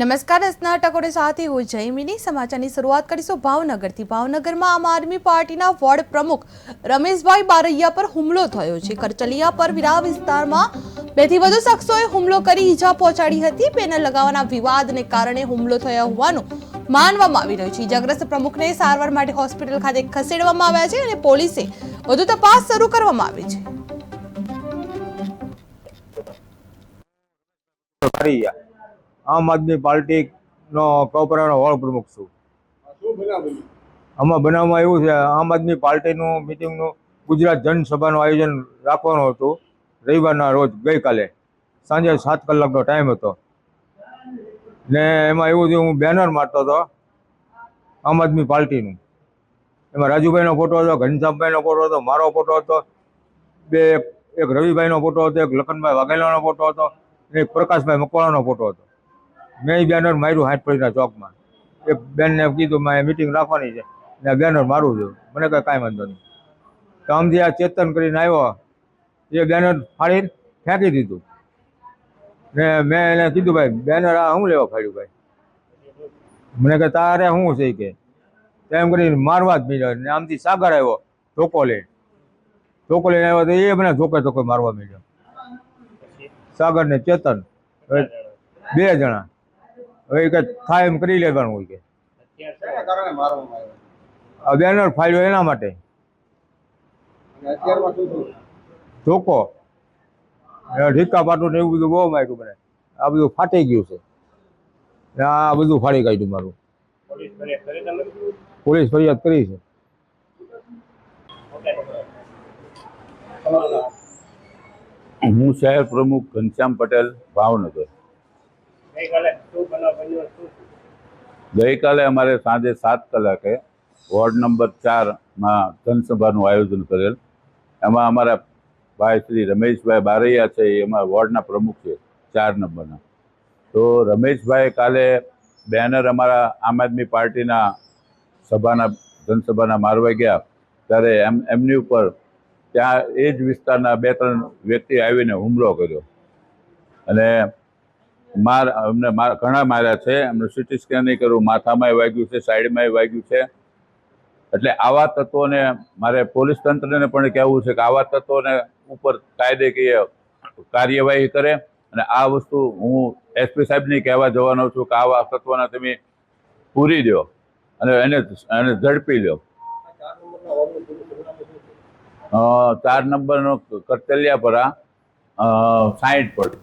નમસ્કાર, રસના ટકોરે સાથે હું જયમિની. સમાચારની શરૂઆત કરીશું ભાવનગરથી. ભાવનગરમાં આમ આદમી પાર્ટીના વોર્ડ પ્રમુખ રમેશભાઈ બારૈયા પર હુમલો થયો છે. કરચલિયા પર વિરા વિસ્તારમાં બેથી વધુ શખ્સોએ હુમલો કરી ઈજા પહોંચાડી હતી. પેનલ લગાવવાના વિવાદને કારણે હુમલો થયો હોવાનું માનવામાં આવી રહ્યું છે. ઈજાગ્રસ્ત પ્રમુખને સારવાર માટે હોસ્પિટલ ખાતે ખસેડવામાં આવ્યા છે અને પોલીસે વધુ તપાસ શરૂ કરવામાં આવી છે. આમ આદમી પાર્ટી નો કપરાનો હોળ પ્રમુખ છું. આમાં બનાવમાં એવું છે, આમ આદમી પાર્ટીનું મિટિંગનું ગુજરાત જનસભાનું આયોજન રાખવાનું હતું. રવિવારના રોજ ગઈકાલે, સાંજે સાત કલાકનો ટાઈમ હતો. ને એમાં એવું થયું, હું બેનર મારતો હતો આમ આદમી પાર્ટીનું. એમાં રાજુભાઈનો ફોટો હતો, ઘનશ્યામભાઈનો ફોટો હતો, મારો ફોટો હતો, બે, એક રવિભાઈનો ફોટો હતો, એક લખનભાઈ વાઘેલાનો ફોટો હતો અને એક પ્રકાશભાઈ મકવાણાનો ફોટો હતો. મેં બેનર માર્યું હાથ પડીના ચોકમાં. એક બેનને કીધું, મારે મિટિંગ રાખવાની છે. ને બેનર મારું છું. મને કંઈ કાંઈ વાંધો નહીં. તો આમથી આ ચેતન કરીને આવ્યો. એ બેનર ફાડીને ફેંકી દીધું. ને મેં એને કીધું, ભાઈ બેનર આ શું લેવા ફાડ્યું ભાઈ? મને કે, તારે શું છે કે? એમ કરીને મારવા જ મીડ્યો ને આમથી સાગર આવ્યો, ધોકો લઈને. ધોકો લઈને આવ્યો તો એ મને ધોકે ધોકે મારવા મીડ્યો. સાગર ને ચેતન બે જણા. હવે એ કે થાય એમ કરી લેવાનું હોય કે. બેનર ફાઇલો એના માટે. ચોકો ધોકો. ઢીકા પાટું ને એવું બધું બહુ માર્યું મને. આ બધું ફાટી ગયું છે. આ બધું ફાડી કાઢ્યું મારું. પોલીસ ફરિયાદ કરી છે. હું શહેર પ્રમુખ ઘનશ્યામ પટેલ ભાવનગર. ગઈકાલે અમારે સાંજે સાત કલાકે વોર્ડ નંબર ચારમાં જનસભાનું આયોજન કરેલ. એમાં અમારા ભાઈ શ્રી રમેશભાઈ બારૈયા છે એમાં વોર્ડના પ્રમુખ છે, ચાર નંબરના. તો રમેશભાઈ કાલે બેનર અમારા આમ આદમી પાર્ટીના સભાના, જનસભાના મારવા ગયા. ત્યારે એમ, એમની ઉપર ત્યાં એ જ વિસ્તારના બે ત્રણ વ્યક્તિ આવીને હુમલો કર્યો. અને માર, અમને માર, ઘણા માર્યા છે. એમને સિટી સ્કેન નહીં કર્યું. માથામાંય વાગ્યું છે, સાઈડમાંય વાગ્યું છે. એટલે આવા તત્વોને મારે પોલીસ તંત્રને પણ કહેવું છે કે આવા તત્વોને ઉપર કાયદેકીય કાર્યવાહી કરે. અને આ વસ્તુ હું એસપી સાહેબને કહેવા જવાનો છું કે આવા તત્વોને તમે પૂરી દો અને એને એને ઝડપી લો. ચાર નંબરના કરતલિયાપરા સાઈઠ પર.